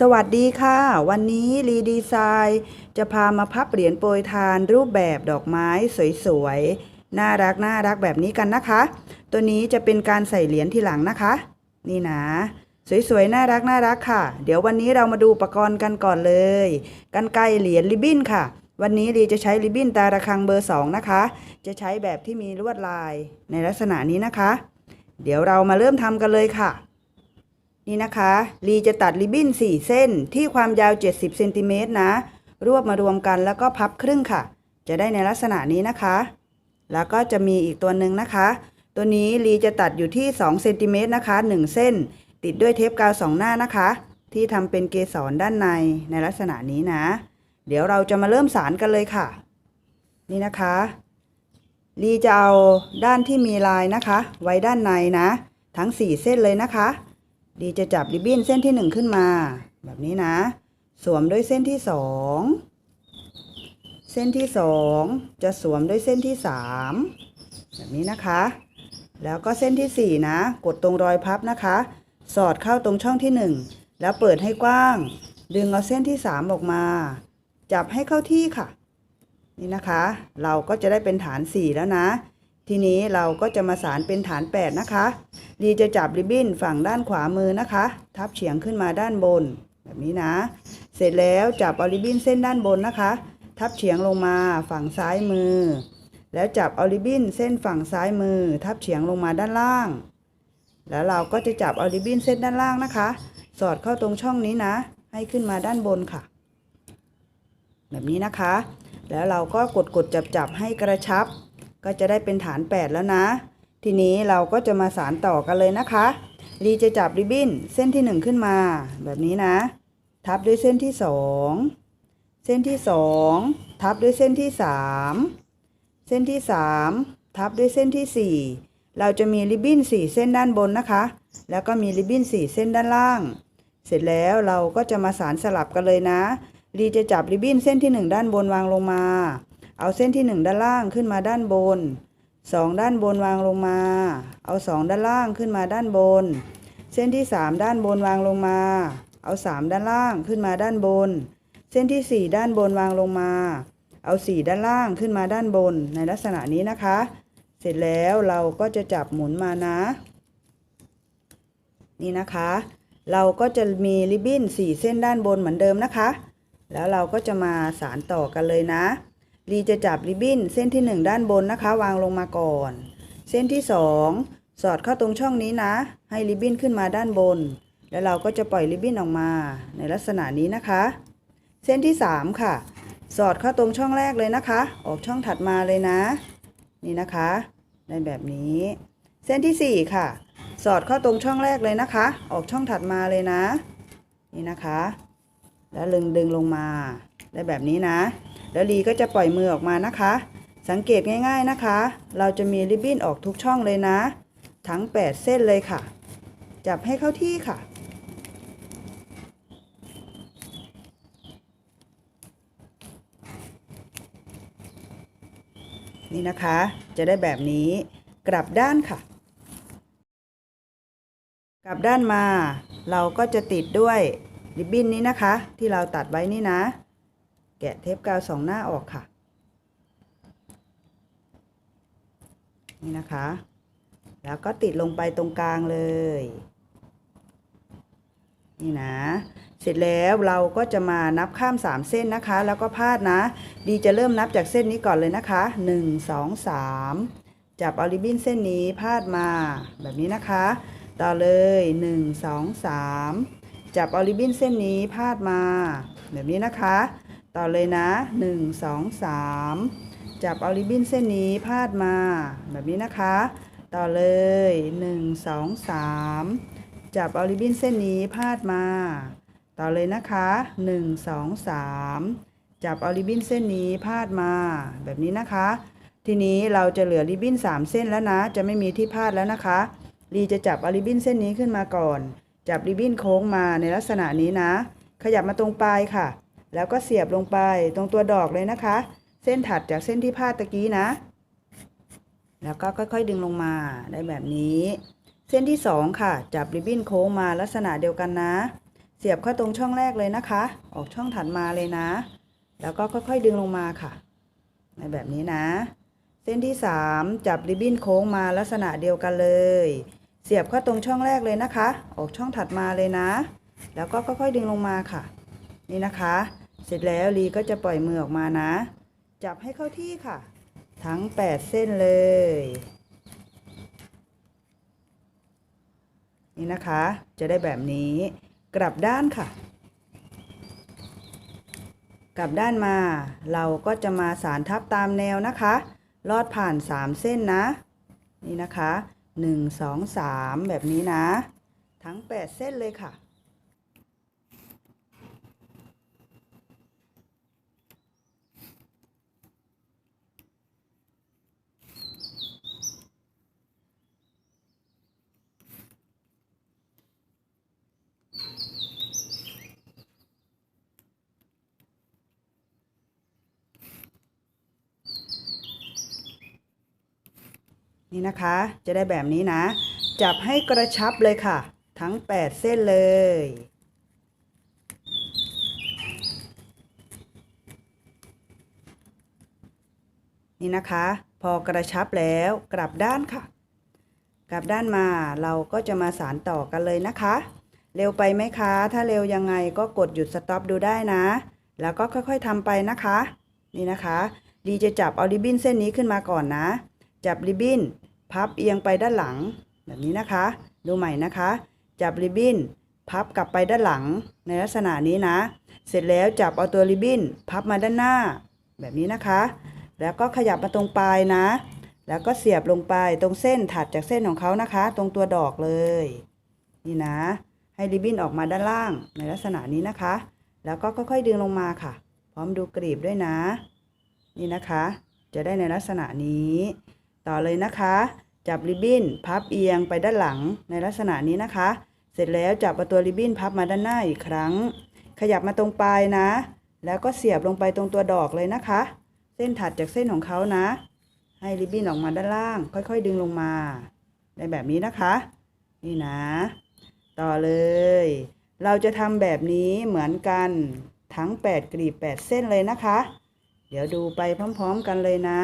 สวัสดีค่ะ วันนี้รีดีไซน์จะพามาพับเหรียญโปรยทานรูปแบบดอกไม้สวยๆ น่ารักน่ารักแบบนี้กันนะคะ ตัวนี้จะเป็นการใส่เหรียญทีหลังนะคะ นี่นะ สวยๆ น่ารักน่ารักค่ะ เดี๋ยววันนี้เรามาดูอุปกรณ์กันก่อนเลยกันไกรเหรียญริบบิ้นค่ะ วันนี้รีจะใช้ริบบิ้นตาระฆังเบอร์ 2 นะคะ จะใช้แบบที่มีลวดลายในลักษณะนี้นะคะ เดี๋ยวเรามาเริ่มทำกันเลยค่ะ นี่นะคะลีจะตัดริบบิ้น 4 เส้นที่ความยาว 70เซนติเมตรนะ รวบมารวมกันแล้วก็พับครึ่งค่ะ จะได้ในลักษณะนี้นะคะ แล้วก็จะมีอีกตัวหนึ่งนะคะ ตัวนี้ลีจะตัดอยู่ที่2เซนติเมตรนะคะ 1 เส้น ติดด้วยเทปกาวสองหน้านะคะ ที่ทำเป็นเกสรด้านในในลักษณะนี้นะ เดี๋ยวเราจะมาเริ่มสารกันเลยค่ะ นี่นะคะลีจะเอาด้านที่มีลายนะคะ ไว้ด้านในนะ ทั้ง 4 เส้นเลยนะคะ ดีจะจับริบบิ้นเส้นที่1ขึ้นมา แบบนี้นะ สวมด้วยเส้นที่2เส้นที่2จะสวมด้วยเส้นที่3แบบนี้นะคะ แล้วก็เส้นที่4นะ กดตรงรอยพับนะคะ สอดเข้าตรงช่องที่1แล้วเปิดให้กว้าง ดึงเอาเส้นที่3ออกมา จับให้เข้าที่ค่ะ นี่นะคะ เราก็จะได้เป็นฐาน4แล้วนะ ทีนี้เราก็จะมาสารเป็นฐาน 8 นะคะ ดีจะจับริบบิ้นฝั่งด้านขวามือนะคะ ทับเฉียงขึ้นมาด้านบน แบบนี้นะ เสร็จแล้วจับเอาริบบิ้นเส้นด้านบนนะคะ ทับเฉียงลงมาฝั่งซ้ายมือ แล้วจับเอาริบบิ้นเส้นฝั่งซ้ายมือ ทับเฉียงลงมาด้านล่าง แล้วเราก็จะจับเอาริบบิ้นเส้นด้านล่างนะคะ สอดเข้าตรงช่องนี้นะ ให้ขึ้นมาด้านบนค่ะ แบบนี้นะคะ แล้วเราก็กดกดจับจับๆให้กระชับ ก็จะได้เป็นฐาน 8 แล้วนะ ทีนี้เราก็จะมาสารต่อกันเลยนะคะลีจะจับริบบิ้นเส้นที่ 1 ขึ้นมา แบบนี้นะ ทับด้วยเส้นที่ 2 เส้นที่ 2 ทับด้วยเส้นที่ 3 เส้นที่ 3 ทับด้วยเส้นที่ 4 เราจะมีริบบิ้น4 เส้นด้านบนนะคะ แล้วก็มีริบบิ้น4 เส้นด้านล่าง เสร็จแล้วเราก็จะมาสารสลับกันเลยนะลีจะจับริบบิ้นเส้นที่ 1 ด้านบนวางลงมา เอาเส้นที่ 1 ด้านล่างขึ้นมาด้านบนสองด้านบนวางลงมา เอาสองด้านล่างขึ้นมาด้านบน เส้นที่สามด้านบนวางลงมา เอาสามด้านล่างขึ้นมาด้านบน เส้นที่สี่ด้านบนวางลงมา เอาสี่ด้านล่างขึ้นมาด้านบนในลักษณะนี้นะคะ เสร็จแล้วเราก็จะจับหมุนมานะ นี่นะคะ เราก็จะมีริบบิ้นสี่เส้นด้านบนเหมือนเดิมนะคะ แล้วเราก็จะมาสารต่อกันเลยนะ ลีจะจับริบบิ้นเส้นที่ 1 ด้านบนนะคะ วางลงมาก่อน เส้นที่ 2 สอดเข้าตรงช่องนี้นะ ให้ริบบิ้นขึ้นมาด้านบน แล้วเราก็จะปล่อยริบบิ้นออกมา ในลักษณะนี้นะคะ เส้นที่ 3 ค่ะ สอดเข้าตรงช่องแรกเลยนะคะ ออกช่องถัดมาเลยนะ นี่นะคะในแบบนี้ เส้นที่ 4 ค่ะ สอดเข้าตรงช่องแรกเลยนะคะ ออกช่องถัดมาเลยนะ นี่นะคะ แล้วลึงดึงลงมาได้แบบนี้นะ แล้วลีก็จะปล่อยมือออกมานะคะ สังเกตง่ายๆนะคะ เราจะมีริบบิ้นออกทุกช่องเลยนะ ทั้ง 8 เส้นเลยค่ะ จับให้เข้าที่ค่ะ นี่นะคะจะได้แบบนี้กลับด้านค่ะ กลับด้านมา เราก็จะติดด้วย ริบบิ้นนี้นะคะ ที่เราตัดไว้นี่นะ แกะเทปกาวสองหน้าออกค่ะ นี่นะคะ แล้วก็ติดลงไปตรงกลางเลย นี่นะ เสร็จแล้วเราก็จะมานับข้าม3เส้นนะคะ แล้วก็พาดนะ ดีจะเริ่มนับจากเส้นนี้ก่อนเลยนะคะ1 2 3จับเอาริบบิ้นเส้นนี้พาดมาแบบนี้นะคะ ต่อเลย1 2 3 จับเอาริบบิ้นเส้นนี้พาดมา แบบนี้นะคะ ต่อเลยนะ 1 2 3 จับเอาริบบิ้นเส้นนี้พาดมา แบบนี้นะคะ ต่อเลย 1 2 3 จับเอาริบบิ้นเส้นนี้พาดมา ต่อเลยนะคะ 1 2 3 จับเอาริบบิ้นเส้นนี้พาดมา แบบนี้นะคะ ทีนี้เราจะเหลือริบบิ้น3 เส้นแล้วนะ จะไม่มีที่พาดแล้วนะคะลีจะจับเอาริบบิ้นเส้นนี้ขึ้นมาก่อน จับริบบิ้นโค้งมาในลักษณะนี้นะ ขยับมาตรงปลายค่ะ แล้วก็เสียบลงไปตรงตัวดอกเลยนะคะ เส้นถัดจากเส้นที่พาดตะกี้นะ แล้วก็ค่อยๆดึงลงมาได้แบบนี้ เส้นที่สองค่ะ จับริบบิ้นโค้งมาลักษณะเดียวกันนะ เสียบเข้าตรงช่องแรกเลยนะคะ ออกช่องถัดมาเลยนะ แล้วก็ค่อยๆดึงลงมาค่ะ ในแบบนี้นะ เส้นที่ 3 จับริบบิ้นโค้งมาลักษณะเดียวกันเลย เสียบเข้าตรงช่องแรกเลยนะคะ ออกช่องถัดมาเลยนะ แล้วก็ค่อยๆดึงลงมาค่ะ นี่นะคะ เสร็จแล้วลีก็จะปล่อยมือออกมานะ จับให้เข้าที่ค่ะ ทั้ง 8 เส้นเลย นี่นะคะ จะได้แบบนี้ กลับด้านค่ะ กลับด้านมา เราก็จะมาสารทับตามแนวนะคะ ลอดผ่าน 3 เส้นนะ นี่นะคะ 1 2 3 แบบนี้นะ ทั้ง 8 เส้นเลยค่ะ นี่นะคะ จะได้แบบนี้นะ จับให้กระชับเลยค่ะ ทั้ง 8 เส้นเลย นี่นะคะ พอกระชับแล้วกลับด้านค่ะ กลับด้านมาเราก็จะมาสารต่อกันเลยนะคะ เร็วไปไหมคะ ถ้าเร็วยังไงก็กดหยุดสต็อปดูได้นะ แล้วก็ค่อยๆทำไปนะคะ นี่นะคะ ดีจะจับเอาริบบิ้นเส้นนี้ขึ้นมาก่อนนะจับริบบิ้น พับเอียงไปด้านหลัง แบบนี้นะคะ ดูใหม่นะคะ จับริบบิ้น พับกลับไปด้านหลังในลักษณะนี้นะ เสร็จแล้วจับเอาตัวริบบิ้น พับมาด้านหน้า แบบนี้นะคะ แล้วก็ขยับมาตรงปลายนะ แล้วก็เสียบลงไปตรงเส้นถัดจากเส้นของเขานะคะ ตรงตัวดอกเลย นี่นะ ให้ริบบิ้นออกมาด้านล่างในลักษณะนี้นะคะ แล้วก็ค่อยๆดึงลงมาค่ะ พร้อมดูกรีบด้วยนะ นี่นะคะ จะได้ในลักษณะนี้ ต่อเลยนะคะ จับริบบิ้นพับเอียงไปด้านหลังในลักษณะนี้นะคะ เสร็จแล้วจับเอาตัวริบบิ้นพับมาด้านหน้าอีกครั้ง ขยับมาตรงปลายนะ แล้วก็เสียบลงไปตรงตัวดอกเลยนะคะ เส้นถัดจากเส้นของเขานะ ให้ริบบิ้นออกมาด้านล่าง ค่อยๆ ดึงลงมาในแบบนี้นะคะ นี่นะ ต่อเลย เราจะทำแบบนี้เหมือนกันทั้ง 8กลีบ8 เส้นเลยนะคะ เดี๋ยวดูไปพร้อม ๆ กันเลยนะ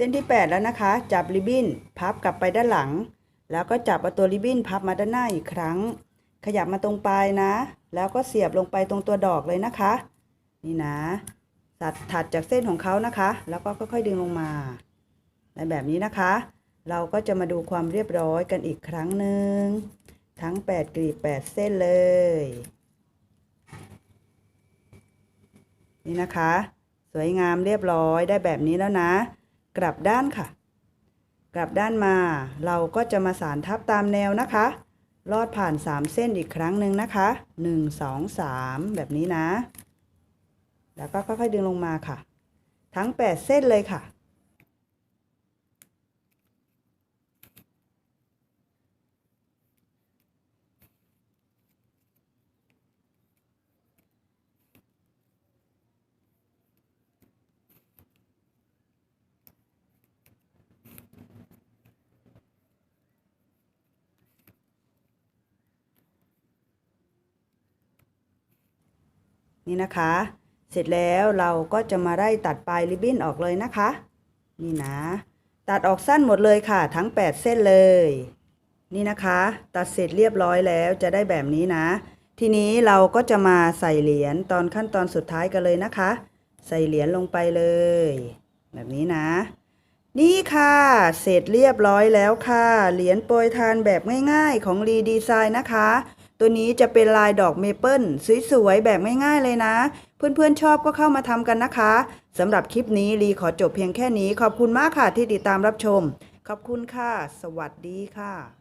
เส้นที่ 8 แล้วนะคะ จับริบบิ้นพับกลับไปด้านหลัง แล้วก็จับเอาตัวริบบิ้นพับมาด้านหน้าอีกครั้ง ขยับมาตรงปลายนะ แล้วก็เสียบลงไปตรงตัวดอกเลยนะคะ นี่นะตัดถัดจากเส้นของเขานะคะ แล้วก็ค่อยๆดึงลงมาในแบบนี้นะคะ เราก็จะมาดูความเรียบร้อยกันอีกครั้งหนึ่งทั้ง 8 กลีบ 8 เส้นเลย นี่นะคะ สวยงามเรียบร้อยได้แบบนี้แล้วนะ กลับด้านค่ะ กลับด้านมา เราก็จะมาสารทับตามแนวนะคะ ลอดผ่าน 3 เส้นอีกครั้งหนึ่งนะคะ 1 2 3 แบบนี้นะ แล้วก็ค่อยๆดึงลงมาค่ะ ทั้ง 8 เส้นเลยค่ะ นี่นะคะ เสร็จแล้วเราก็จะมาได้ตัดปลายริบบิ้นออกเลยนะคะ นี่นะ ตัดออกสั้นหมดเลยค่ะ ทั้ง 8 เส้นเลย นี่นะคะ ตัดเสร็จเรียบร้อยแล้วจะได้แบบนี้นะ ทีนี้เราก็จะมาใส่เหรียญตอนขั้นตอนสุดท้ายกันเลยนะคะ ใส่เหรียญลงไปเลย แบบนี้นะนี่ค่ะ เสร็จเรียบร้อยแล้วค่ะ เหรียญโปรยทานแบบง่ายๆของรีดีไซน์นะคะ ตัวนี้จะเป็นลายดอกเมเปิลสวยๆ แบบง่ายๆเลยนะ เพื่อนๆชอบก็เข้ามาทำกันนะคะสำหรับคลิปนี้รีขอจบเพียงแค่นี้ ขอบคุณมากค่ะที่ติดตามรับชม ขอบคุณค่ะ สวัสดีค่ะ